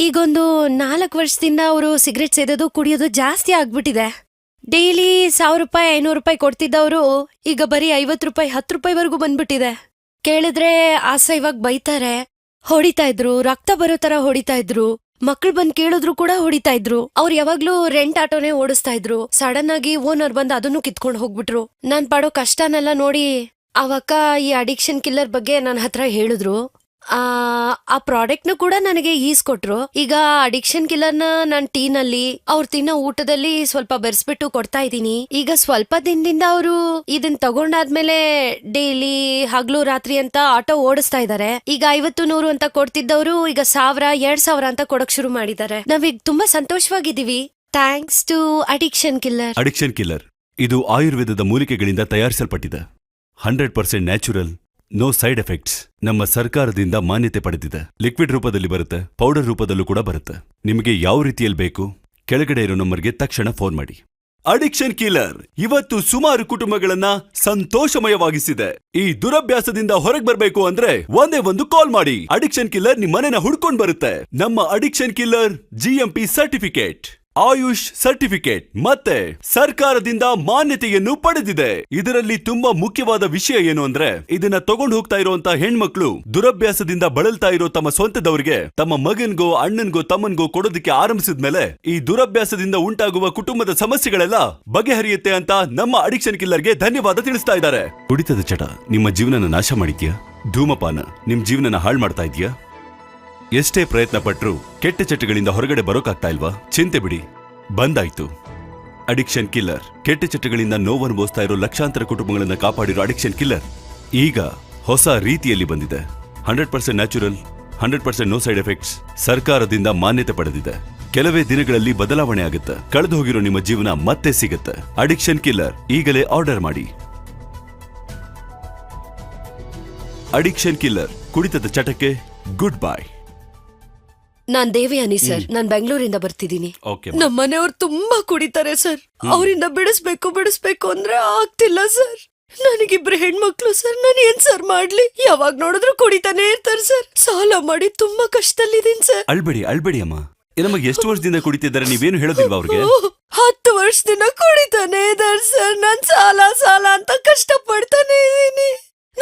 ಈಗೊಂದು ನಾಲ್ಕು ವರ್ಷದಿಂದ ಅವರು ಸಿಗರೆಟ್ ಸೇದೋದು, ಕುಡಿಯೋದು ಜಾಸ್ತಿ ಆಗ್ಬಿಟ್ಟಿದೆ. ಡೈಲಿ ಸಾವಿರ ರೂಪಾಯಿ, ಐನೂರು ರೂಪಾಯಿ ಕೊಡ್ತಿದ್ದವರು ಈಗ ಬರೀ ಐವತ್ತು ರೂಪಾಯಿ, ಹತ್ತು ರೂಪಾಯಿವರೆಗೂ ಬಂದ್ಬಿಟ್ಟಿದೆ. ಕೇಳಿದ್ರೆ ಆಸೆ ಇವಾಗ ಬೈತಾರೆ. ಹೊಡಿತಾ ಇದ್ರು, ರಕ್ತ ಬರೋ ತರ ಹೊಡಿತಾ ಇದ್ರು. ಮಕ್ಳು ಬಂದ್ ಕೇಳಿದ್ರು ಕೂಡ ಹೊಡಿತಾ ಇದ್ರು. ಅವ್ರು ಯಾವಾಗ್ಲೂ ರೆಂಟ್ ಆಟೋನೇ ಓಡಿಸ್ತಾ ಇದ್ರು. ಸಡನ್ ಆಗಿ ಓನರ್ ಬಂದು ಅದನ್ನು ಕಿತ್ಕೊಂಡು ಹೋಗ್ಬಿಟ್ರು. ನಾನ್ ಪಡೋ ಕಷ್ಟನೆಲ್ಲ ನೋಡಿ ಅವಕ್ಕ ಈ ಅಡಿಕ್ಷನ್ ಕಿಲ್ಲರ್ ಬಗ್ಗೆ ನನ್ನ ಹತ್ರ ಹೇಳಿದ್ರು. ಆ ಪ್ರಾಡಕ್ಟ್ನ ಕೂಡ ನನಗೆ ಈಸ್ ಕೊಟ್ರು. ಈಗ ಅಡಿಕ್ಷನ್ ಕಿಲ್ಲರ್ನ ನಾನು ಟೀನಲ್ಲಿ ಅವ್ರು ತಿನ್ನೋ ಊಟದಲ್ಲಿ ಸ್ವಲ್ಪ ಬೆರೆಸ್ಬಿಟ್ಟು ಕೊಡ್ತಾ ಇದ್ದೀನಿ. ಈಗ ಸ್ವಲ್ಪ ದಿನದಿಂದ ಅವರು ಇದನ್ ತಗೊಂಡಾದ್ಮೇಲೆ ಡೈಲಿ ಹಗ್ಲು ರಾತ್ರಿ ಅಂತ ಆಟೋ ಓಡಿಸ್ತಾ ಇದ್ದಾರೆ ಈಗ ಐವತ್ತು ನೂರು ಅಂತ ಕೊಡ್ತಿದ್ದವರು ಈಗ ಸಾವಿರ, ಎರಡ್ ಸಾವಿರ ಅಂತ ಕೊಡಕ್ ಶುರು ಮಾಡಿದ್ದಾರೆ. ನಾವೀಗ ತುಂಬಾ ಸಂತೋಷವಾಗಿದ್ದೀವಿ. Thanks to addiction killer. Addiction killer, ಇದು ಆಯುರ್ವೇದದ ಮೂಲಿಕೆಗಳಿಂದ ತಯಾರಿಸಲ್ಪಟ್ಟಿದೆ. Hundred percent natural no side effects ನಮ್ಮ ಸರ್ಕಾರದಿಂದ ಮಾನ್ಯತೆ ಪಡೆದಿದೆ. ಲಿಕ್ವಿಡ್ ರೂಪದಲ್ಲಿ ಬರುತ್ತೆ. ಪೌಡರ್ ರೂಪದಲ್ಲೂ ಕೂಡ ಬರುತ್ತೆ. ನಿಮಗೆ ಯಾವ ರೀತಿಯಲ್ಲಿ ಬೇಕು? ಕೆಳಗಡೆ ಇರೋ ನಂಬರ್ಗೆ ತಕ್ಷಣ ಫೋನ್ ಮಾಡಿ. ಅಡಿಕ್ಷನ್ ಕಿಲ್ಲರ್ ಇವತ್ತು ಸುಮಾರು ಕುಟುಂಬಗಳನ್ನ ಸಂತೋಷಮಯವಾಗಿಸಿದೆ. ಈ ದುರಭ್ಯಾಸದಿಂದ ಹೊರಗೆ ಬರಬೇಕು ಅಂದ್ರೆ ಒಂದೇ ಒಂದು ಕಾಲ್ ಮಾಡಿ. ಅಡಿಕ್ಷನ್ ಕಿಲ್ಲರ್ ನಿಮ್ಮನೆನ ಹುಡ್ಕೊಂಡ್ ಬರುತ್ತೆ. ನಮ್ಮ addiction killer GMP certificate AYUSH certificate ಮತ್ತೆ ಸರ್ಕಾರದಿಂದ ಮಾನ್ಯತೆಯನ್ನು ಪಡೆದಿದೆ. ಇದರಲ್ಲಿ ತುಂಬಾ ಮುಖ್ಯವಾದ ವಿಷಯ ಏನು ಅಂದ್ರೆ, ಇದನ್ನ ತಗೊಂಡು ಹೋಗ್ತಾ ಇರುವಂತ ಹೆಣ್ಮಕ್ಳು ದುರಭ್ಯಾಸದಿಂದ ಬಳಲ್ತಾ ಇರೋ ತಮ್ಮ ಸ್ವಂತದವರಿಗೆ, ತಮ್ಮ ಮಗನ್ಗೋ, ಅಣ್ಣನ್ಗೋ, ತಮ್ಮನ್ಗೋ ಕೊಡೋದಕ್ಕೆ ಆರಂಭಿಸಿದ್ಮೇಲೆ ಈ ದುರಭ್ಯಾಸದಿಂದ ಉಂಟಾಗುವ ಕುಟುಂಬದ ಸಮಸ್ಯೆಗಳೆಲ್ಲ ಬಗೆಹರಿಯುತ್ತೆ ಅಂತ ನಮ್ಮ ಅಡಿಕ್ಷನ್ ಕಿಲ್ಲರ್ಗೆ ಧನ್ಯವಾದ ತಿಳಿಸ್ತಾ ಇದ್ದಾರೆ. ಕುಡಿತದ ಚಟ, ನಿಮ್ಮ ಜೀವನನ ನಾಶ ಮಾಡಿದ್ಯಾ? ಧೂಮಪಾನ, ನಿಮ್ ಜೀವನನ ಹಾಳು ಮಾಡ್ತಾ ಇದೆಯಾ? ಎಷ್ಟೇ ಪ್ರಯತ್ನ ಪಟ್ರೂ ಕೆಟ್ಟ ಚಟಗಳಿಂದ ಹೊರಗಡೆ ಬರೋಕಾಗ್ತಾ ಇಲ್ವಾ? ಚಿಂತೆ ಬಿಡಿ. ಬಂದಾಯ್ತು. ಅಡಿಕ್ಷನ್ ಕಿಲ್ಲರ್ ಕೆಟ್ಟ ಚಟಗಳಿಂದ ನೋವು ಅನುಭವಿಸ್ತಾ ಇರೋ ಲಕ್ಷಾಂತರ ಕುಟುಂಬಗಳನ್ನ ಕಾಪಾಡಿರೋ ಅಡಿಕ್ಷನ್ ಕಿಲ್ಲರ್ ಈಗ ಹೊಸ ರೀತಿಯಲ್ಲಿ ಬಂದಿದೆ. Hundred percent natural, hundred percent no side effects ಸರ್ಕಾರದಿಂದ ಮಾನ್ಯತೆ ಪಡೆದಿದೆ. ಕೆಲವೇ ದಿನಗಳಲ್ಲಿ ಬದಲಾವಣೆ ಆಗುತ್ತೆ. ಕಳೆದು ಹೋಗಿರೋ ನಿಮ್ಮ ಜೀವನ ಮತ್ತೆ ಸಿಗುತ್ತೆ. ಅಡಿಕ್ಷನ್ ಕಿಲ್ಲರ್ ಈಗಲೇ ಆರ್ಡರ್ ಮಾಡಿ. ಅಡಿಕ್ಷನ್ ಕಿಲ್ಲರ್ ಕುಡಿತದ ಚಟಕ್ಕೆ ಗುಡ್ ಬೈ ನಾನ್ ದೇವಯಾನಿ ಸರ್. ನಾನ್ ಬೆಂಗಳೂರಿಂದ ಬರ್ತಿದ್ದೀನಿ. ಓಕೆ ನಮ್ಮ ಮನೆಯವ್ರು ತುಂಬಾ ಕುಡಿತಾರೆ ಸರ್. ಅವರಿಂದ ಬಿಡಿಸ್ಬೇಕು ಬಿಡಿಸ್ಬೇಕು ಅಂದ್ರೆ ಆಗ್ತಿಲ್ಲ ಸರ್. ನನಗಿಬ್ರು ಹೆಣ್ಮಕ್ಳು ಸರ್. ನಾನು ಏನ್ ಸರ್ ಮಾಡ್ಲಿ? ಯಾವಾಗ ನೋಡಿದ್ರು ಕುಡಿತಾನೆ ಇರ್ತಾರೆ ಸರ್. ಸಾಲ ಮಾಡಿ ತುಂಬಾ ಕಷ್ಟದಲ್ಲಿದ್ದೀನಿ ಸರ್. ಅಳ್ಬೇಡಿ ಅಳ್ಬೇಡಿ ಅಮ್ಮ. ನಮಗೆ ಎಷ್ಟು ವರ್ಷದಿಂದ ಕುಡಿತಿದ್ದಾರೆ ನೀವೇನು ಹೇಳೋದಿಲ್ವಾ ಅವ್ರಿಗೆ? ಹತ್ತು ವರ್ಷದಿಂದ ಕುಡಿತಾನೆ ಇದಾರೆ ಸರ್. ನಾನ್ ಸಾಲ ಸಾಲ ಅಂತ ಕಷ್ಟ ಪಡ್ತಾನೆ ಇದೀನಿ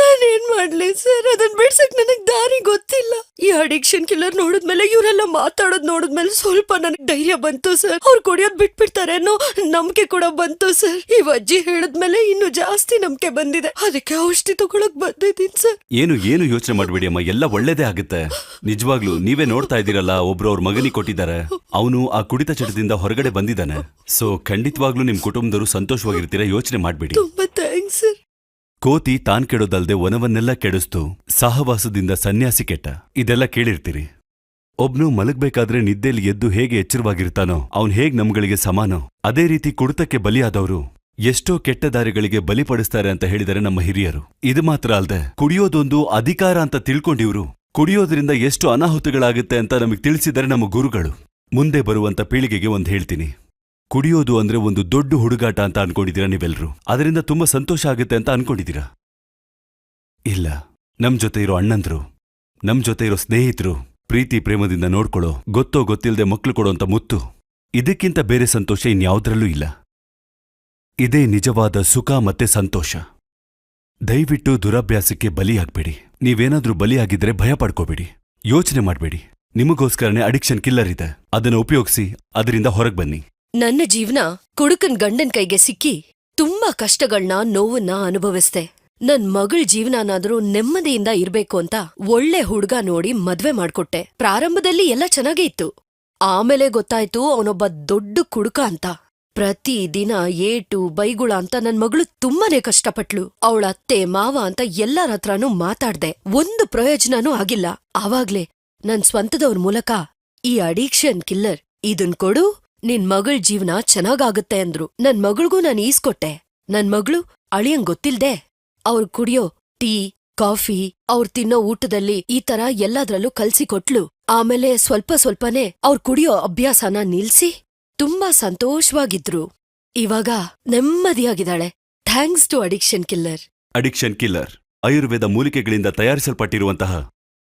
ನಾನೇನ್ ಮಾಡ್ಲಿ ಸರ್? ಅದನ್ ಬಿಡ್ಸಕ್ ನನಗ್ ದಾರಿ ಗೊತ್ತಿಲ್ಲ. ಈ ಅಡಿಕ್ಷನ್ ಕಿಲ್ಲರ್ ನೋಡಿದ್ಮೇಲೆ ಇವರೆಲ್ಲ ಮಾತಾಡೋದ್ ನೋಡಿದ್ಮೇಲೆ ಸ್ವಲ್ಪ ನನಗ್ ಧೈರ್ಯ ಬಂತು ಸರ್. ಅವ್ರು ಕುಡಿಯೋದ್ ಬಿಟ್ಬಿಡ್ತಾರೆ ಅನ್ನೋ ನಂಬಿಕೆ ಕೂಡ ಬಂತು ಸರ್. ಈ ಅಜ್ಜಿ ಹೇಳಿದ್ಮೇಲೆ ಇನ್ನು ಜಾಸ್ತಿ ನಂಬಿಕೆ ಬಂದಿದೆ. ಅದಕ್ಕೆ ಔಷಧಿ ತಗೊಳಕ್ ಬಂದಿದ್ದೀನಿ ಸರ್. ಏನು ಏನು ಯೋಚನೆ ಮಾಡ್ಬೇಡಿ ಅಮ್ಮ ಎಲ್ಲ ಒಳ್ಳೇದೇ ಆಗುತ್ತೆ. ನಿಜವಾಗ್ಲೂ ನೀವೇ ನೋಡ್ತಾ ಇದ್ದೀರಲ್ಲ ಒಬ್ರು ಅವ್ರ ಮಗನಿಗೆ ಕೊಟ್ಟಿದ್ದಾರೆ. ಅವನು ಆ ಕುಡಿತ ಚಟದಿಂದ ಹೊರಗಡೆ ಬಂದಿದ್ದಾನೆ. ಸೊ ಖಂಡಿತವಾಗ್ಲೂ ನಿಮ್ ಕುಟುಂಬದವರು ಸಂತೋಷವಾಗಿರ್ತೀರಾ ಯೋಚನೆ ಮಾಡ್ಬೇಡಿ. ತುಂಬಾ ಥ್ಯಾಂಕ್ಸ್ ಸರ್. ಕೋತಿ ತಾನ್ ಕೆಡೋದಲ್ದೆ ವನವನ್ನೆಲ್ಲ ಕೆಡಿಸ್ತು. ಸಹವಾಸದಿಂದ ಸನ್ಯಾಸಿ ಕೆಟ್ಟ. ಇದೆಲ್ಲ ಕೇಳಿರ್ತೀರಿ. ಒಬ್ನು ಮಲಗ್ಬೇಕಾದ್ರೆ ನಿದ್ದೆಲಿ ಎದ್ದು ಹೇಗೆ ಎಚ್ಚರವಾಗಿರ್ತಾನೋ, ಅವನ್ ಹೇಗ್ ನಮ್ಗಳಿಗೆ ಸಮಾನೋ, ಅದೇ ರೀತಿ ಕುಡಿತಕ್ಕೆ ಬಲಿಯಾದವರು. ಎಷ್ಟೋ ಕೆಟ್ಟ ದಾರಿಗಳಿಗೆ ಬಲಿಪಡಿಸ್ತಾರೆ ಅಂತ ಹೇಳಿದರೆ ನಮ್ಮ ಹಿರಿಯರು. ಇದು ಮಾತ್ರ ಅಲ್ದೆ, ಕುಡಿಯೋದೊಂದು ಅಧಿಕಾರ ಅಂತ ತಿಳ್ಕೊಂಡಿವ್ರು. ಕುಡಿಯೋದ್ರಿಂದ ಎಷ್ಟು ಅನಾಹುತಗಳಾಗುತ್ತೆ ಅಂತ ನಮಗೆ ತಿಳಿಸಿದರೆ ನಮ್ಮ ಗುರುಗಳು. ಮುಂದೆ ಬರುವಂತ ಪೀಳಿಗೆಗೆ ಒಂದು ಹೇಳ್ತೀನಿ. ಕುಡಿಯೋದು ಅಂದ್ರೆ ಒಂದು ದೊಡ್ಡ ಹುಡುಗಾಟ ಅಂತ ಅನ್ಕೊಂಡಿದ್ದೀರಾ ನೀವೆಲ್ಲರೂ ಅದರಿಂದ ತುಂಬಾ ಸಂತೋಷ ಆಗುತ್ತೆ ಅಂತ ಅನ್ಕೊಂಡಿದ್ದೀರಾ? ಇಲ್ಲ. ನಮ್ ಜೊತೆ ಇರೋ ಅಣ್ಣಂದ್ರು, ನಮ್ ಜೊತೆ ಇರೋ ಸ್ನೇಹಿತರು, ಪ್ರೀತಿ ಪ್ರೇಮದಿಂದ ನೋಡ್ಕೊಳ್ಳೋ, ಗೊತ್ತೋ ಗೊತ್ತಿಲ್ಲದೆ ಮಕ್ಕಳು ಕೊಡೋಂಥ ಮುತ್ತು, ಇದಕ್ಕಿಂತ ಬೇರೆ ಸಂತೋಷ ಇನ್ಯಾವುದರಲ್ಲೂ ಇಲ್ಲ. ಇದೇ ನಿಜವಾದ ಸುಖ ಮತ್ತೆ ಸಂತೋಷ. ದಯವಿಟ್ಟು ದುರಭ್ಯಾಸಕ್ಕೆ ಬಲಿಯಾಗ್ಬೇಡಿ ನೀವೇನಾದ್ರೂ ಬಲಿಯಾಗಿದ್ರೆ ಭಯ ಪಡ್ಕೋಬೇಡಿ. ಯೋಚನೆ ಮಾಡ್ಬೇಡಿ. ನಿಮಗೋಸ್ಕರನೇ ಅಡಿಕ್ಷನ್ ಕಿಲ್ಲರ್ ಇದೆ. ಅದನ್ನ ಉಪಯೋಗಿಸಿ, ಅದರಿಂದ ಹೊರಗೆ ಬನ್ನಿ. ನನ್ನ ಜೀವನ ಕುಡುಕನ್ ಗಂಡನ್ ಕೈಗೆ ಸಿಕ್ಕಿ ತುಂಬಾ ಕಷ್ಟಗಳನ್ನ ನೋವನ್ನ ಅನುಭವಿಸ್ದೆ. ನನ್ ಮಗಳ್ ಜೀವನನಾದ್ರೂ ನೆಮ್ಮದಿಯಿಂದ ಇರ್ಬೇಕು ಅಂತ ಒಳ್ಳೆ ಹುಡ್ಗ ನೋಡಿ ಮದ್ವೆ ಮಾಡ್ಕೊಟ್ಟೆ. ಪ್ರಾರಂಭದಲ್ಲಿ ಎಲ್ಲ ಚೆನ್ನಾಗೇ ಇತ್ತು. ಆಮೇಲೆ ಗೊತ್ತಾಯ್ತು ಅವನೊಬ್ಬ ದೊಡ್ಡ ಕುಡುಕ ಅಂತ. ಪ್ರತಿ ದಿನ ಏಟು ಬೈಗುಳ ಅಂತ ನನ್ ಮಗಳು ತುಂಬಾನೇ ಕಷ್ಟಪಟ್ಲು. ಅವಳ ಅತ್ತೆ, ಮಾವ ಅಂತ ಎಲ್ಲರ ಹತ್ರನೂ ಮಾತಾಡ್ದೆ. ಒಂದು ಪ್ರಯೋಜನನೂ ಆಗಿಲ್ಲ. ಆವಾಗ್ಲೇ ನನ್ ಸ್ವಂತದವ್ರ ಮೂಲಕ ಈ ಅಡಿಕ್ಷನ್ ಕಿಲ್ಲರ್ ಇದನ್ ಕೊಡು ನಿನ್ ಮಗಳ್ ಜೀವನ ಚೆನ್ನಾಗಾಗುತ್ತೆ ಅಂದ್ರು. ನನ್ ಮಗಳಿಗೂ ನಾನು ಈಸ್ಕೊಟ್ಟೆ ನನ್ ಮಗಳು ಅಳಿಯಂಗ್ ಗೊತ್ತಿಲ್ದೆ. ಅವ್ರ್ ಕುಡಿಯೋ ಟೀ, ಕಾಫಿ, ಅವ್ರ್ ತಿನ್ನೋ ಊಟದಲ್ಲಿ ಈ ತರ ಎಲ್ಲದ್ರಲ್ಲೂ ಕಲ್ಸಿ ಕೊಟ್ಲು. ಆಮೇಲೆ ಸ್ವಲ್ಪ ಸ್ವಲ್ಪನೇ ಅವ್ರ್ ಕುಡಿಯೋ ಅಭ್ಯಾಸನ ನಿಲ್ಸಿ ತುಂಬಾ ಸಂತೋಷವಾಗಿದ್ರು. ಇವಾಗ ನೆಮ್ಮದಿಯಾಗಿದ್ದಾಳೆ. Thanks to addiction killer. Addiction killer, Ayurveda ಮೂಲಿಕೆಗಳಿಂದ ತಯಾರಿಸಲ್ಪಟ್ಟಿರುವಂತಹ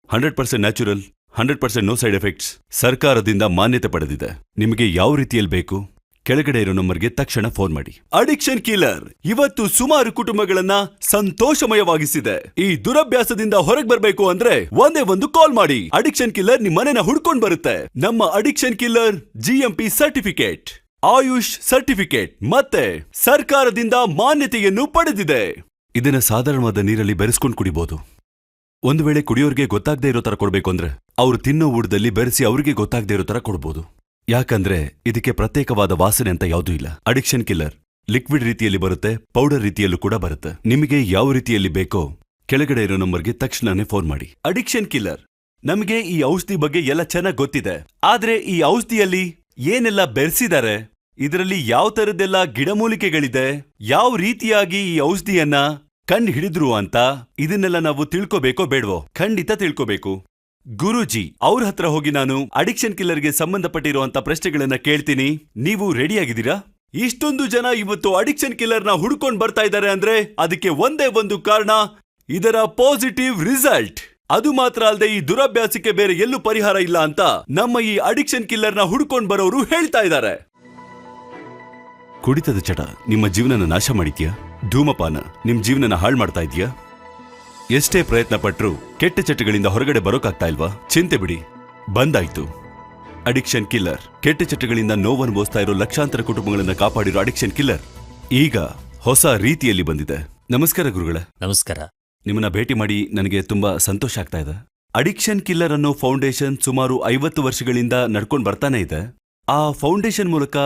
hundred percent natural hundred percent no side effects ಸರ್ಕಾರದಿಂದ ಮಾನ್ಯತೆ ಪಡೆದಿದೆ. ನಿಮಗೆ ಯಾವ ರೀತಿಯಲ್ಲಿ ಬೇಕು? ಕೆಳಗಡೆ ಇರೋ ನಂಬರ್ಗೆ ತಕ್ಷಣ ಫೋನ್ ಮಾಡಿ. ಅಡಿಕ್ಷನ್ ಕಿಲ್ಲರ್ ಇವತ್ತು ಸುಮಾರು ಕುಟುಂಬಗಳನ್ನ ಸಂತೋಷಮಯವಾಗಿಸಿದೆ. ಈ ದುರಭ್ಯಾಸದಿಂದ ಹೊರಗೆ ಬರಬೇಕು ಅಂದ್ರೆ ಒಂದೇ ಒಂದು ಕಾಲ್ ಮಾಡಿ. ಅಡಿಕ್ಷನ್ ಕಿಲ್ಲರ್ ನಿಮ್ಮ ಮನೆನ ಹುಡ್ಕೊಂಡ್ ಬರುತ್ತೆ. ನಮ್ಮ addiction killer GMP certificate. AYUSH certificate ಮತ್ತೆ ಸರ್ಕಾರದಿಂದ ಮಾನ್ಯತೆಯನ್ನು ಪಡೆದಿದೆ. ಇದನ್ನ ಸಾಧಾರಣವಾದ ನೀರಲ್ಲಿ ಬೆರೆಸ್ಕೊಂಡು ಕುಡಿಬಹುದು ಒಂದು ವೇಳೆ ಕುಡಿಯೋರಿಗೆ ಗೊತ್ತಾಗದೇ ಇರೋ ತರ ಕೊಡ್ಬೇಕು ಅಂದ್ರೆ ಅವ್ರು ತಿನ್ನೋ ಊಟದಲ್ಲಿ ಬೆರೆಸಿ ಅವರಿಗೆ ಗೊತ್ತಾಗದೇ ಇರೋ ತರ ಕೊಡ್ಬೋದು. ಯಾಕಂದ್ರೆ ಇದಕ್ಕೆ ಪ್ರತ್ಯೇಕವಾದ ವಾಸನೆ ಅಂತ ಯಾವುದೂ ಇಲ್ಲ. ಅಡಿಕ್ಷನ್ ಕಿಲ್ಲರ್ ಲಿಕ್ವಿಡ್ ರೀತಿಯಲ್ಲಿ ಬರುತ್ತೆ ಪೌಡರ್ ರೀತಿಯಲ್ಲೂ ಕೂಡ ಬರುತ್ತೆ. ನಿಮಗೆ ಯಾವ ರೀತಿಯಲ್ಲಿ ಬೇಕೋ ಕೆಳಗಡೆ ಇರೋ ನಂಬರ್ಗೆ ತಕ್ಷಣನೇ ಫೋನ್ ಮಾಡಿ. ಅಡಿಕ್ಷನ್ ಕಿಲ್ಲರ್ ನಮಗೆ ಈ ಔಷಧಿ ಬಗ್ಗೆ ಎಲ್ಲ ಚೆನ್ನಾಗಿ ಗೊತ್ತಿದೆ. ಆದ್ರೆ ಈ ಔಷಧಿಯಲ್ಲಿ ಏನೆಲ್ಲ ಬೆರೆಸಿದ್ದಾರೆ ಇದರಲ್ಲಿ ಯಾವ ತರದ್ದೆಲ್ಲ ಗಿಡಮೂಲಿಕೆಗಳಿದೆ? ಯಾವ ರೀತಿಯಾಗಿ ಈ ಔಷಧಿಯನ್ನ ಕಂಡು ಹಿಡಿದ್ರು ಅಂತ ಇದನ್ನೆಲ್ಲ ನಾವು ತಿಳ್ಕೋಬೇಕೋ ಬೇಡವೋ? ಖಂಡಿತ ತಿಳ್ಕೋಬೇಕು. ಗುರೂಜಿ, ಅವ್ರ ಹತ್ರ ಹೋಗಿ ನಾನು ಅಡಿಕ್ಷನ್ ಕಿಲ್ಲರ್ಗೆ ಸಂಬಂಧಪಟ್ಟಿರುವಂತ ಪ್ರಶ್ನೆಗಳನ್ನ ಕೇಳ್ತೀನಿ. ನೀವು ರೆಡಿಯಾಗಿದ್ದೀರಾ ಇಷ್ಟೊಂದು ಜನ ಇವತ್ತು ಅಡಿಕ್ಷನ್ ಕಿಲ್ಲರ್ನ ಹುಡ್ಕೊಂಡ್ ಬರ್ತಾ ಇದ್ದಾರೆ ಅಂದ್ರೆ ಅದಕ್ಕೆ ಒಂದೇ ಒಂದು ಕಾರಣ, ಇದರ ಪಾಸಿಟಿವ್ ರಿಸಲ್ಟ್ ಅದು ಮಾತ್ರ ಅಲ್ಲದೆ ಈ ದುರಭ್ಯಾಸಕ್ಕೆ ಬೇರೆ ಎಲ್ಲೂ ಪರಿಹಾರ ಇಲ್ಲ ಅಂತ ನಮ್ಮ ಈ ಅಡಿಕ್ಷನ್ ಕಿಲ್ಲರ್ನ ಹುಡ್ಕೊಂಡ್ ಬರೋರು ಹೇಳ್ತಾ ಇದ್ದಾರೆ. ಕುಡಿತದ ಚಟ, ನಿಮ್ಮ ಜೀವನನ ನಾಶ ಮಾಡಿದ್ಯಾ? ಧೂಮಪಾನ, ನಿಮ್ ಜೀವನನ ಹಾಳು ಮಾಡ್ತಾ ಇದೆಯಾ? ಎಷ್ಟೇ ಪ್ರಯತ್ನ ಪಟ್ರೂ ಕೆಟ್ಟ ಚಟಗಳಿಂದ ಹೊರಗಡೆ ಬರೋಕಾಗ್ತಾ ಇಲ್ವಾ? ಚಿಂತೆ ಬಿಡಿ. ಬಂದಾಯ್ತು. ಅಡಿಕ್ಷನ್ ಕಿಲ್ಲರ್ ಕೆಟ್ಟ ಚಟಗಳಿಂದ ನೋವನ್ನು ಬೋಸ್ತಾ ಇರೋ ಲಕ್ಷಾಂತರ ಕುಟುಂಬಗಳನ್ನ ಕಾಪಾಡಿರೋ ಅಡಿಕ್ಷನ್ ಕಿಲ್ಲರ್ ಈಗ ಹೊಸ ರೀತಿಯಲ್ಲಿ ಬಂದಿದೆ. ನಮಸ್ಕಾರ ಗುರುಗಳೇ. ನಮಸ್ಕಾರ. ನಿಮ್ಮನ್ನ ಭೇಟಿ ಮಾಡಿ ನನಗೆ ತುಂಬಾ ಸಂತೋಷ ಆಗ್ತಾ ಇದೆ. ಅಡಿಕ್ಷನ್ ಕಿಲ್ಲರ್ ಅನ್ನೋ ಫೌಂಡೇಶನ್ ಸುಮಾರು ಐವತ್ತು ವರ್ಷಗಳಿಂದ ನಡ್ಕೊಂಡು ಬರ್ತಾನೆ ಇದೆ. ಆ ಫೌಂಡೇಶನ್ ಮೂಲಕ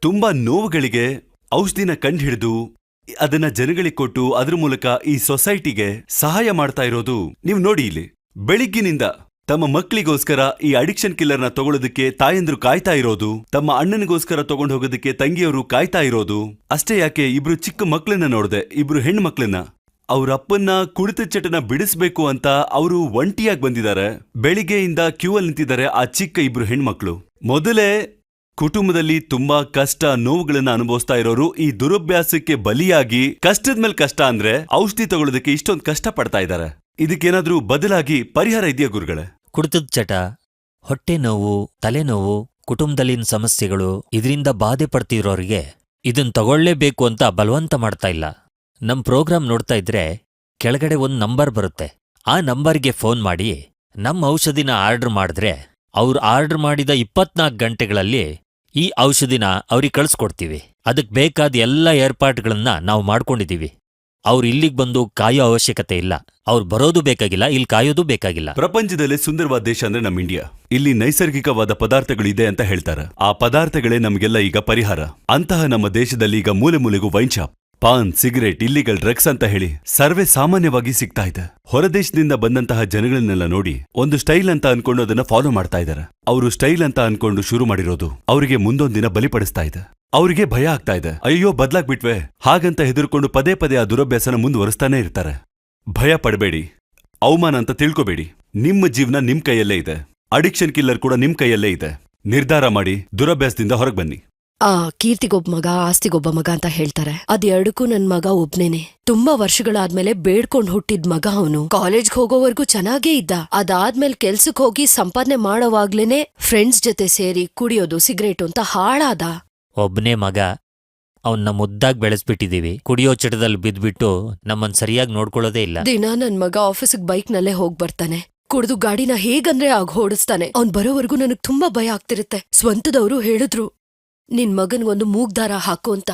ತುಂಬಾ ನೋವುಗಳಿಗೆ ಔಷಧಿನ ಕಂಡುಹಿಡಿದು ಅದನ್ನ ಜನಗಳಿಗೆ ಕೊಟ್ಟು ಅದ್ರ ಮೂಲಕ ಈ ಸೊಸೈಟಿಗೆ ಸಹಾಯ ಮಾಡ್ತಾ ಇರೋದು ನೀವು ನೋಡಿ ಇಲ್ಲಿ. ಬೆಳಿಗ್ಗಿನಿಂದ ತಮ್ಮ ಮಕ್ಕಳಿಗೋಸ್ಕರ ಈ ಅಡಿಕ್ಷನ್ ಕಿಲ್ಲರ್ನ ತಗೊಳ್ಳೋದಕ್ಕೆ ತಾಯಂದ್ರು ಕಾಯ್ತಾ ಇರೋದು, ತಮ್ಮ ಅಣ್ಣನಿಗೋಸ್ಕರ ತಗೊಂಡು ಹೋಗೋದಕ್ಕೆ ತಂಗಿಯವರು ಕಾಯ್ತಾ ಇರೋದು. ಅಷ್ಟೇ ಯಾಕೆ ಇಬ್ರು ಚಿಕ್ಕ ಮಕ್ಕಳನ್ನ ನೋಡಿದೆ, ಇಬ್ರು ಹೆಣ್ಣು ಮಕ್ಕಳನ್ನ ಅವ್ರ ಅಪ್ಪನ್ನ ಕುಡಿತ ಚಟನ ಬಿಡಿಸ್ಬೇಕು ಅಂತ ಅವರು ಒಂಟಿಯಾಗಿ ಬಂದಿದ್ದಾರೆ. ಬೆಳಿಗ್ಗೆಯಿಂದ ಕ್ಯೂ ಅಲ್ಲಿ ನಿಂತಿದ್ದಾರೆ ಆ ಚಿಕ್ಕ ಇಬ್ರು ಹೆಣ್ಮಕ್ಳು. ಮೊದಲೇ ಕುಟುಂಬದಲ್ಲಿ ತುಂಬಾ ಕಷ್ಟ ನೋವುಗಳನ್ನ ಅನುಭವಿಸ್ತಾ ಇರೋರು ಈ ದುರಭ್ಯಾಸಕ್ಕೆ ಬಲಿಯಾಗಿ ಕಷ್ಟದ ಮೇಲೆ ಕಷ್ಟ ಅಂದ್ರೆ ಔಷಧಿ ತಗೊಳ್ಳೋದಕ್ಕೆ ಇಷ್ಟೊಂದು ಕಷ್ಟ ಪಡ್ತಾ ಇದ್ದಾರೆ ಇದಕ್ಕೇನಾದ್ರೂ ಬದಲಾಗಿ ಪರಿಹಾರ ಇದೆಯಾ ಗುರುಗಳೇ? ಕುಡಿತದ ಚಟ, ಹೊಟ್ಟೆ ನೋವು ತಲೆನೋವು ಕುಟುಂಬದಲ್ಲಿನ ಸಮಸ್ಯೆಗಳು, ಇದರಿಂದ ಬಾಧೆ ಪಡ್ತಿರೋರಿಗೆ ಇದನ್ ತಗೊಳ್ಳೇಬೇಕು ಅಂತ ಬಲವಂತ ಮಾಡ್ತಾ ಇಲ್ಲ. ನಮ್ ಪ್ರೋಗ್ರಾಮ್ ನೋಡ್ತಾ ಇದ್ರೆ ಕೆಳಗಡೆ ಒಂದ್ ನಂಬರ್ ಬರುತ್ತೆ. ಆ ನಂಬರ್ಗೆ ಫೋನ್ ಮಾಡಿ ನಮ್ ಔಷಧಿನ ಆರ್ಡರ್ ಮಾಡಿದ್ರೆ ಅವ್ರು ಆರ್ಡರ್ ಮಾಡಿದ ಇಪ್ಪತ್ನಾಲ್ಕು ಗಂಟೆಗಳಲ್ಲಿ ಈ ಔಷಧಿನ ಅವ್ರಿಗೆ ಕಳಿಸ್ಕೊಡ್ತೀವಿ. ಅದಕ್ಕೆ ಬೇಕಾದ ಎಲ್ಲ ಏರ್ಪಾಟ್ಗಳನ್ನ ನಾವು ಮಾಡ್ಕೊಂಡಿದ್ದೀವಿ ಅವ್ರು ಇಲ್ಲಿಗೆ ಬಂದು ಕಾಯೋ ಅವಶ್ಯಕತೆ ಇಲ್ಲ. ಅವ್ರು ಬರೋದು ಬೇಕಾಗಿಲ್ಲ ಇಲ್ಲಿ ಕಾಯೋದು ಬೇಕಾಗಿಲ್ಲ. ಪ್ರಪಂಚದಲ್ಲಿ ಸುಂದರವಾದ ದೇಶ ಅಂದ್ರೆ ನಮ್ ಇಂಡಿಯಾ. ಇಲ್ಲಿ ನೈಸರ್ಗಿಕವಾದ ಪದಾರ್ಥಗಳಿದೆ ಅಂತ ಹೇಳ್ತಾರೆ. ಆ ಪದಾರ್ಥಗಳೇ ನಮ್ಗೆಲ್ಲ ಈಗ ಪರಿಹಾರ. ಅಂತಹ ನಮ್ಮ ದೇಶದಲ್ಲಿ ಈಗ ಮೂಲೆ ಮೂಲೆಗೂ wine shop. Paan, cigarette, illegal drugs ಅಂತ ಹೇಳಿ ಸರ್ವೇ ಸಾಮಾನ್ಯವಾಗಿ ಸಿಗ್ತಾ ಇದೆ. ಹೊರದೇಶದಿಂದ ಬಂದಂತಹ ಜನಗಳನ್ನೆಲ್ಲ ನೋಡಿ ಒಂದು ಸ್ಟೈಲ್ ಅಂತ ಅನ್ಕೊಂಡು ಅದನ್ನ ಫಾಲೋ ಮಾಡ್ತಾ ಇದ್ದಾರೆ ಅವರು ಸ್ಟೈಲ್ ಅಂತ ಅನ್ಕೊಂಡು ಶುರು ಮಾಡಿರೋದು ಅವರಿಗೆ ಮುಂದೊಂದ್ ದಿನ ಬಲಿಪಡಿಸ್ತಾ ಇದೆ. ಅವರಿಗೆ ಭಯ ಆಗ್ತಾ ಇದೆ. ಅಯ್ಯೋ ಬದ್ಲಾಗ್ಬಿಟ್ವೆ ಹಾಗಂತ ಹೆದರ್ಕೊಂಡು ಪದೇ ಪದೇ ಆ ದುರಭ್ಯಾಸನ ಮುಂದುವರಿಸ್ತಾನೆ ಇರ್ತಾರೆ. ಭಯ ಪಡಬೇಡಿ. ಅವಮಾನ ಅಂತ ತಿಳ್ಕೊಬೇಡಿ. ನಿಮ್ಮ ಜೀವನ ನಿಮ್ ಕೈಯಲ್ಲೇ ಇದೆ. ಅಡಿಕ್ಷನ್ ಕಿಲ್ಲರ್ ಕೂಡ ನಿಮ್ ಕೈಯಲ್ಲೇ ಇದೆ. ನಿರ್ಧಾರ ಮಾಡಿ, ದುರಭ್ಯಾಸದಿಂದ ಹೊರಗೆ ಬನ್ನಿ. ಆ ಕೀರ್ತಿಗೊಬ್ಬ ಮಗ ಆಸ್ತಿಗೊಬ್ಬ ಮಗ ಅಂತ ಹೇಳ್ತಾರೆ. ಅದೆರಡಕ್ಕೂ ನನ್ ಮಗ ಒಬ್ನೇನೆ. ತುಂಬಾ ವರ್ಷಗಳಾದ್ಮೇಲೆ ಬೇಡ್ಕೊಂಡ್ ಹುಟ್ಟಿದ್ ಮಗ ಅವನು. ಕಾಲೇಜ್ಗೆ ಹೋಗೋವರೆಗೂ ಚೆನ್ನಾಗೇ ಇದ್ದ. ಅದಾದ್ಮೇಲೆ ಕೆಲ್ಸಕ್ ಹೋಗಿ ಸಂಪಾದನೆ ಮಾಡೋವಾಗ್ಲೇನೆ ಫ್ರೆಂಡ್ಸ್ ಜೊತೆ ಸೇರಿ ಕುಡಿಯೋದು ಸಿಗರೇಟು ಅಂತ ಹಾಳಾದ. ಒಬ್ನೇ ಮಗ ಅವನ್ನ ಮುದ್ದಾಗ್ ಬೆಳೆಸ್ಬಿಟ್ಟಿದೀವಿ. ಕುಡಿಯೋ ಚಟದಲ್ಲಿ ಬಿದ್ಬಿಟ್ಟು ನಮ್ಮನ್ ಸರಿಯಾಗಿ ನೋಡ್ಕೊಳ್ಳೋದೇ ಇಲ್ಲ. ದಿನ ನನ್ ಮಗ ಆಫೀಸಿಗೆ ಬೈಕ್ ನಲ್ಲೇ ಹೋಗ್ ಬರ್ತಾನೆ. ಕುಡ್ದು ಗಾಡಿನ ಹೇಗಂದ್ರೆ ಆಗ ಓಡಿಸ್ತಾನೆ. ಅವ್ನ್ ಬರೋವರೆಗೂ ನನಗ್ ತುಂಬಾ ಭಯ ಆಗ್ತಿರುತ್ತೆ. ಸ್ವಂತದವರು ಹೇಳಿದ್ರು ನಿನ್ ಮಗನ್ಗೊಂದು ಮೂಗ್ದಾರ ಹಾಕು ಅಂತ.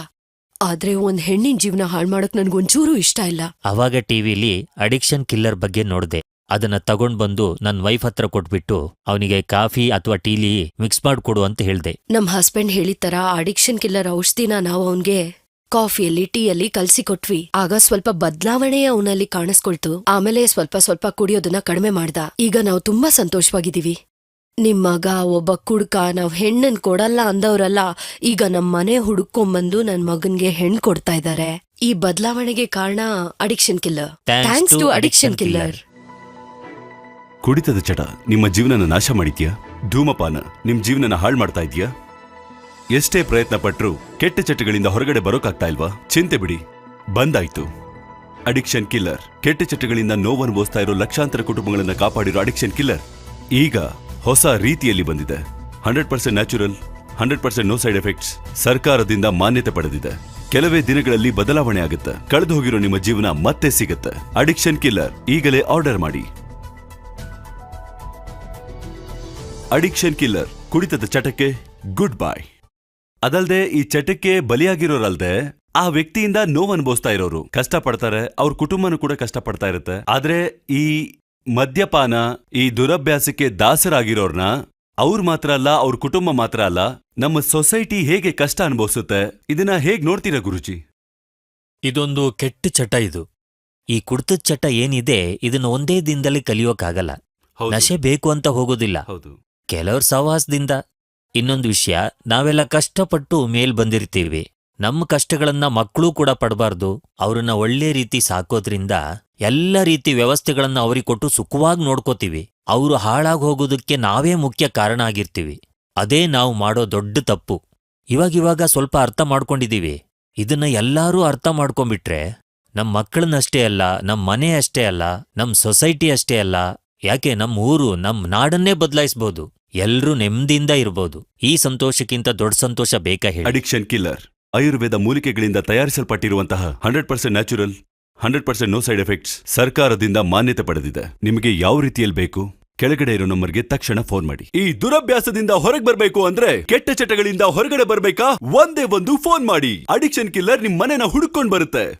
ಆದ್ರೆ ಒಂದ್ ಹೆಣ್ಣಿನ ಜೀವನ ಹಾಳ್ ಮಾಡಕ್ ನನ್ಗೊಂಚೂರು ಇಷ್ಟ ಇಲ್ಲ. ಅವಾಗ ಟಿವಿಲಿ ಅಡಿಕ್ಷನ್ ಕಿಲ್ಲರ್ ಬಗ್ಗೆ ನೋಡ್ದೆ. ಅದನ್ನ ತಗೊಂಡ್ ಬಂದು ನನ್ ವೈಫ್ ಹತ್ರ ಕೊಟ್ಬಿಟ್ಟು ಅವನಿಗೆ ಕಾಫಿ ಅಥವಾ ಟೀಲಿ ಮಿಕ್ಸ್ ಮಾಡ್ಕೊಡು ಅಂತ ಹೇಳ್ದೆ. ನಮ್ ಹಸ್ಬೆಂಡ್ ಹೇಳಿದ ತರ ಅಡಿಕ್ಷನ್ ಕಿಲ್ಲರ್ ಔಷಧಿನ ನಾವು ಅವನ್ಗೆ ಕಾಫಿಯಲ್ಲಿ ಟೀಯಲ್ಲಿ ಕಲ್ಸಿ ಕೊಟ್ವಿ. ಆಗ ಸ್ವಲ್ಪ ಬದಲಾವಣೆ ಅವನಲ್ಲಿ ಕಾಣಿಸ್ಕೊಳ್ತು. ಆಮೇಲೆ ಸ್ವಲ್ಪ ಸ್ವಲ್ಪ ಕುಡಿಯೋದನ್ನ ಕಡಿಮೆ ಮಾಡ್ದ. ಈಗ ನಾವು ತುಂಬಾ ಸಂತೋಷವಾಗಿದೀವಿ. ನಿಮ್ ಮಗ ಒಬ್ಬ ಕುಡ್ಕ ನಾವು ಹೆಣ್ಣನ್ ಕೊಡಲ್ಲ ಅಂದವ್ರಲ್ಲ ಈಗ ನಮ್ಮ ಮನೆ ಹುಡುಕೊಂಬಂದು ನನ್ ಮಗನ್ಗೆ ಹೆಣ್ಣು ಕೊಡ್ತಾ ಇದ್ದಾರೆ ಈ ಬದಲಾವಣೆಗೆ ಕಾರಣ addiction killer. Thanks to addiction Killer. Killer ಕುಡಿತದ ಚಟ ನಿಮ್ಮ ಜೀವನನ ನಾಶ ಮಾಡಿದ್ಯಾ? ಧೂಮಪಾನ ನಿಮ್ ಜೀವನನ ಹಾಳು ಮಾಡ್ತಾ ಇದೆಯಾ? ಎಷ್ಟೇ ಪ್ರಯತ್ನ ಪಟ್ಟರು ಕೆಟ್ಟ ಚಟಗಳಿಂದ ಹೊರಗಡೆ ಬರೋಕಾಗ್ತಾ ಇಲ್ವಾ? ಚಿಂತೆ ಬಿಡಿ. ಬಂದಾಯ್ತು. ಅಡಿಕ್ಷನ್ ಕಿಲ್ಲರ್ ಕೆಟ್ಟ ಚಟಗಳಿಂದ ನೋವನ್ನು ಬೋಸ್ತಾ ಇರೋ ಲಕ್ಷಾಂತರ ಕುಟುಂಬಗಳನ್ನ ಕಾಪಾಡಿರೋ ಅಡಿಕ್ಷನ್ ಕಿಲ್ಲರ್ ಈಗ ಹೊಸ ರೀತಿಯಲ್ಲಿ ಬಂದಿದೆ. Hundred percent natural, hundred percent no side effects ಸರ್ಕಾರದಿಂದ ಮಾನ್ಯತೆ ಪಡೆದಿದೆ. ಕೆಲವೇ ದಿನಗಳಲ್ಲಿ ಬದಲಾವಣೆ ಆಗುತ್ತೆ. ಕಳೆದು ಹೋಗಿರೋ ನಿಮ್ಮ ಜೀವನ ಮತ್ತೆ ಸಿಗುತ್ತೆ. ಅಡಿಕ್ಷನ್ ಕಿಲ್ಲರ್ ಈಗಲೇ ಆರ್ಡರ್ ಮಾಡಿ. ಅಡಿಕ್ಷನ್ ಕಿಲ್ಲರ್ ಕುಡಿತದ ಚಟಕ್ಕೆ ಗುಡ್ ಬೈ ಅದಲ್ದೆ ಈ ಚಟಕ್ಕೆ ಬಲಿಯಾಗಿರೋರಲ್ದೆ, ಆ ವ್ಯಕ್ತಿಯಿಂದ ನೋವು ಅನುಭವಿಸ್ತಾ ಇರೋರು. ಕಷ್ಟ ಪಡ್ತಾರೆ ಅವ್ರ ಕುಟುಂಬನೂ ಕೂಡ ಕಷ್ಟ ಪಡ್ತಾ ಇರುತ್ತೆ. ಆದ್ರೆ ಈ ಮದ್ಯಪಾನ ಈ ದುರಭ್ಯಾಸಕ್ಕೆ ದಾಸರಾಗಿರೋರ್ನ ಅವ್ರು ಮಾತ್ರ ಅಲ್ಲ ಅವ್ರ ಕುಟುಂಬ ಮಾತ್ರ ಅಲ್ಲ ನಮ್ಮ ಸೊಸೈಟಿ ಹೇಗೆ ಕಷ್ಟ ಅನುಭವಿಸುತ್ತೆ ಇದನ್ನ ಹೇಗ್ ನೋಡ್ತೀರಾ ಗುರುಜಿ? ಇದೊಂದು ಕೆಟ್ಟ ಚಟ ಇದು. ಈ ಕುಡ್ತದ ಚಟ ಏನಿದೆ ಇದನ್ನ ಒಂದೇ ದಿನದಲ್ಲಿ ಕಲಿಯೋಕ್ಕಾಗಲ್ಲ ಹೌದು, ನಶೆ ಬೇಕು ಅಂತ ಹೋಗೋದಿಲ್ಲ. ಹೌದು. ಕೆಲವ್ರ ಸಹವಾಸದಿಂದ. ಇನ್ನೊಂದು ವಿಷಯ ನಾವೆಲ್ಲ ಕಷ್ಟಪಟ್ಟು ಮೇಲ್ ಬಂದಿರ್ತೀವಿ. ನಮ್ಮ ಕಷ್ಟಗಳನ್ನ ಮಕ್ಕಳು ಕೂಡ ಪಡಬಾರ್ದು. ಅವ್ರನ್ನ ಒಳ್ಳೆ ರೀತಿ ಸಾಕೋದ್ರಿಂದ ಎಲ್ಲ ರೀತಿ ವ್ಯವಸ್ಥೆಗಳನ್ನು ಅವ್ರಿಗೆ ಕೊಟ್ಟು ಸುಖವಾಗಿ ನೋಡ್ಕೋತೀವಿ. ಅವರು ಹಾಳಾಗಿ ಹೋಗೋದಕ್ಕೆ ನಾವೇ ಮುಖ್ಯ ಕಾರಣ ಆಗಿರ್ತೀವಿ. ಅದೇ ನಾವು ಮಾಡೋ ದೊಡ್ಡ ತಪ್ಪು. ಇವಾಗಿವಾಗ ಸ್ವಲ್ಪ ಅರ್ಥ ಮಾಡ್ಕೊಂಡಿದೀವಿ. ಇದನ್ನ ಎಲ್ಲರೂ ಅರ್ಥ ಮಾಡ್ಕೊಂಡ್ಬಿಟ್ರೆ ನಮ್ಮ ಮಕ್ಕಳನ್ನಷ್ಟೇ ಅಲ್ಲ ನಮ್ಮ ಮನೆ ಅಷ್ಟೇ ಅಲ್ಲ ನಮ್ಮ ಸೊಸೈಟಿ ಅಷ್ಟೇ ಅಲ್ಲ, ಯಾಕೆ ನಮ್ಮ ಊರು ನಮ್ಮ ನಾಡನ್ನೇ ಬದಲಾಯಿಸ್ಬೋದು. ಎಲ್ರೂ ನೆಮ್ಮದಿಯಿಂದ ಇರ್ಬೋದು. ಈ ಸಂತೋಷಕ್ಕಿಂತ ದೊಡ್ಡ ಸಂತೋಷ ಬೇಕಾ ಹೇಳಿ. ಅಡಿಕ್ಷನ್ ಕಿಲ್ಲರ್ ಆಯುರ್ವೇದ ಮೂಲಿಕೆಗಳಿಂದ ತಯಾರಿಸಲ್ಪಟ್ಟಿರುವಂತಹ hundred percent natural hundred percent no side effects ಸರ್ಕಾರದಿಂದ ಮಾನ್ಯತೆ ಪಡೆದಿದೆ. ನಿಮಗೆ ಯಾವ ರೀತಿಯಲ್ಲಿ ಬೇಕು? ಕೆಳಗಡೆ ಇರೋ ನಂಬರ್ಗೆ ತಕ್ಷಣ ಫೋನ್ ಮಾಡಿ. ಈ ದುರಭ್ಯಾಸದಿಂದ ಹೊರಗೆ ಬರಬೇಕು ಅಂದ್ರೆ ಕೆಟ್ಟ ಚಟಗಳಿಂದ ಹೊರಗಡೆ ಬರ್ಬೇಕಾ? ಒಂದೇ ಒಂದು ಫೋನ್ ಮಾಡಿ. ಅಡಿಕ್ಷನ್ ಕಿಲ್ಲರ್ ನಿಮ್ ಮನೆನ ಹುಡುಕೊಂಡ್ ಬರುತ್ತೆ.